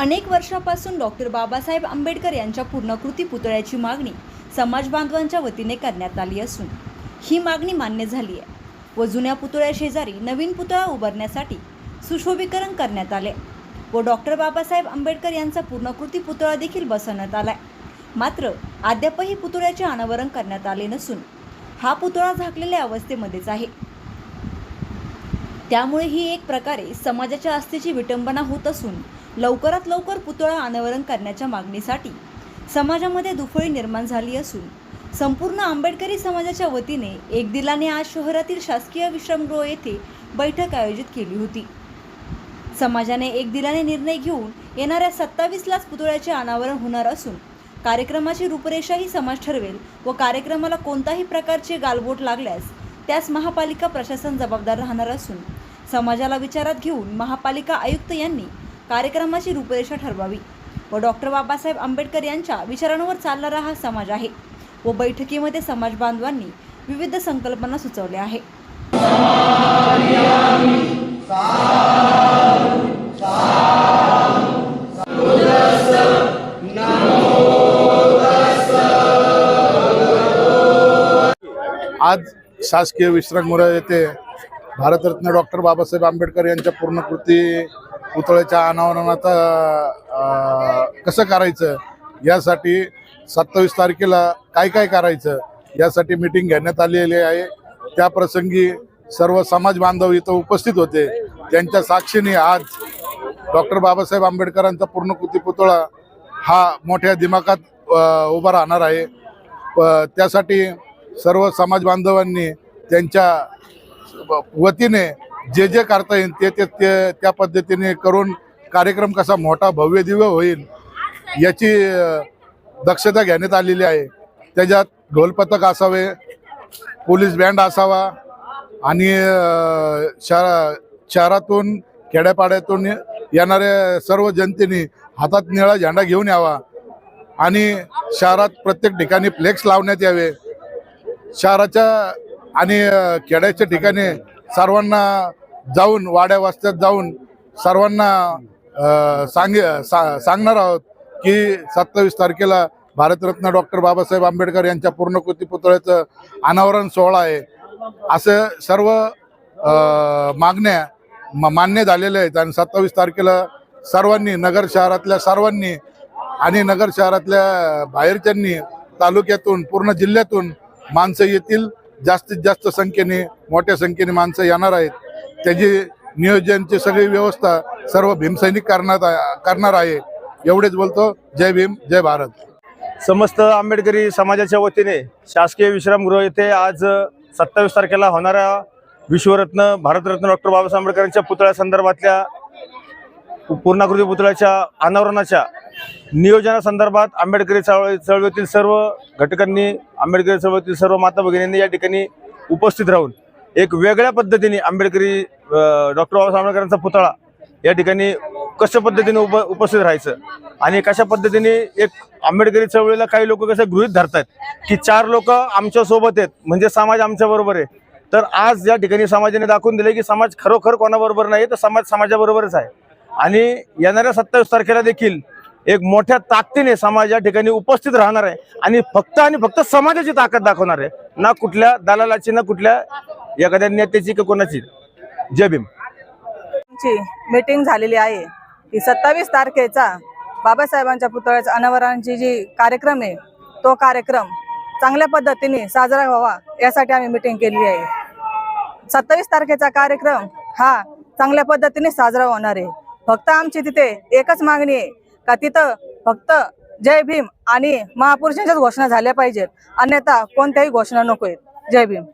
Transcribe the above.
अनेक वर्षापासून डॉक्टर बाबासाहेब आंबेडकर यांच्या पूर्णकृती पुतळ्याची मागणी समाज बांधवांच्या वतीने करण्यात आली असून ही मागणी मान्य झाली आहे. व जुन्या पुतळ्या शेजारी नवीन पुतळा उभारण्यासाठी सुशोभीकरण करण्यात आले. व डॉक्टर बाबासाहेब आंबेडकर यांचा पूर्णकृती पुतळा देखील बसवण्यात आला आहे मात्र अद्यापही पुतळ्याचे अनावरण करण्यात आले नसून हा पुतळा झाकलेल्या अवस्थेमध्येच आहे. त्यामुळे ही एक प्रकारे समाजाच्या आस्थेची विटंबना होत असून लवकरात लवकर पुतळा अनावरण करण्याच्या मागणीसाठी समाजामध्ये दुफळी निर्माण झाली असून संपूर्ण आंबेडकरी समाजाच्या वतीने एक दिलाने आज शहरातील शासकीय विश्रामगृह येथे बैठक आयोजित केली होती. समाजाने एक दिलाने निर्णय घेऊन येणाऱ्या सत्तावीसलाच पुतळ्याचे अनावरण होणार असून कार्यक्रमाची रूपरेषाही समाज ठरवेल व कार्यक्रमाला कोणताही प्रकारचे गालबोट लागल्यास त्यास महापालिका प्रशासन जबाबदार राहणार असून समाजाला विचारात घेऊन महापालिका आयुक्त यांनी कार्यक्रमाची रूपरेषा ठरवावी व डॉक्टर बाबासाहेब आंबेडकर यांच्या विचारांवर चालणारा हा समाज आहे व बैठकीमध्ये समाज बांधवांनी विविध संकल्पना सुचवल्या आहे आज शासकीय विश्रामगृह येथे भारतरत्न डॉक्टर बाबासाहेब आंबेडकर यांच्या पूर्णकृती पुतळ्याच्या अनावरणाचा कसं करायचं? यासाठी सत्तावीस तारखेला काय काय करायचं? यासाठी मीटिंग घेण्यात आलेली आहे. त्या प्रसंगी सर्व समाज बांधव इथं उपस्थित होते. त्यांच्या साक्षीने आज डॉक्टर बाबासाहेब आंबेडकरांचा पूर्णकृती पुतळा हा मोठ्या दिमाखात उभा राहणार आहे. त्यासाठी सर्व समाज बांधवांनी त्यांच्या वतीने जे जे करता येईल ते ते ते त्या पद्धतीने करून कार्यक्रम कसा मोठा भव्य दिव्य होईल याची दक्षता घेण्यात आलेली आहे. त्याच्यात ढोलपथक असावे पोलीस बँड असावा आणि शहरा शहरातून खेड्यापाड्यातून येणाऱ्या सर्व जनतेने हातात निळा झेंडा घेऊन यावा आणि शहरात प्रत्येक ठिकाणी फ्लेक्स लावण्यात यावे. शहराच्या आणि खेड्याच्या ठिकाणी सर्वांना जाऊन वाड्या वस्त्यात जाऊन सर्वांना सांग सांगे सा सांगणार आहोत की सत्तावीस तारखेला भारतरत्न डॉक्टर बाबासाहेब आंबेडकर यांच्या पूर्णकृती पुतळ्याचं अनावरण सोहळा आहे. असं सर्व मागण्या मान्य झालेल्या आहेत आणि सत्तावीस तारखेला सर्वांनी नगर शहरातल्या सर्वांनी आणि नगर शहरातल्या बाहेरच्यांनी तालुक्यातून पूर्ण जिल्ह्यातून माणसं येतील. जास्तीत जास्त संख्येने मोठ्या संख्येने माणसं येणार आहेत. त्याची नियोजनची सगळी व्यवस्था सर्व भीमसैनिक करणार करणार आहे. एवढेच बोलतो जय भीम जय भारत. समस्त आंबेडकरी समाजाच्या वतीने शासकीय विश्रामगृह येथे आज सत्तावीस तारखेला होणाऱ्या विश्वरत्न भारतरत्न डॉक्टर बाबासाहेब आंबेडकरांच्या पुतळ्या संदर्भातल्या पूर्णाकृती पुतळ्याच्या अनावरणाच्या नियोजनासंदर्भात आंबेडकरी चळवळी चळवळीतील सर्व घटकांनी आंबेडकरी चळवळीतील सर्व माता भगिनींनी या ठिकाणी उपस्थित राहून एक वेगळ्या पद्धतीने आंबेडकरी डॉक्टर बाबासाहेब आंबेडकरांचा पुतळा या ठिकाणी कशा पद्धतीने उप उपस्थित राहायचं? आणि कशा पद्धतीने एक आंबेडकरी चळवळीला काही लोक कसं गृहित धरतात की चार लोक आमच्यासोबत आहेत म्हणजे समाज आमच्या बरोबर आहे. तर आज या ठिकाणी समाजाने दाखवून दिले की समाज खरोखर कोणाबरोबर नाही तर समाज समाजाबरोबरच आहे. आणि येणाऱ्या सत्तावीस तारखेला देखील एक मोठ्या ताकदीने समाज या ठिकाणी उपस्थित राहणार आहे आणि फक्त आणि फक्त समाजाची ताकद दाखवणार आहे. ना कुठल्या दलालाची ना कुठल्या एखाद्या नेत्याची किंवा कोणाची? जय भीम. ची मीटिंग झालेली आहे. की सत्तावीस तारखेचा बाबासाहेबांच्या पुतळ्याच्या अनावरणाची जी कार्यक्रम आहे तो कार्यक्रम चांगल्या पद्धतीने साजरा व्हावा यासाठी आम्ही मीटिंग केली आहे. सत्तावीस तारखेचा कार्यक्रम हा चांगल्या पद्धतीने साजरा होणार आहे. फक्त आमची तिथे एकच मागणी आहे का तिथं फक्त जय भीम आणि महापुरुषांच्याच घोषणा झाल्या पाहिजेत. अन्यथा कोणत्याही घोषणा नको आहेत जय भीम.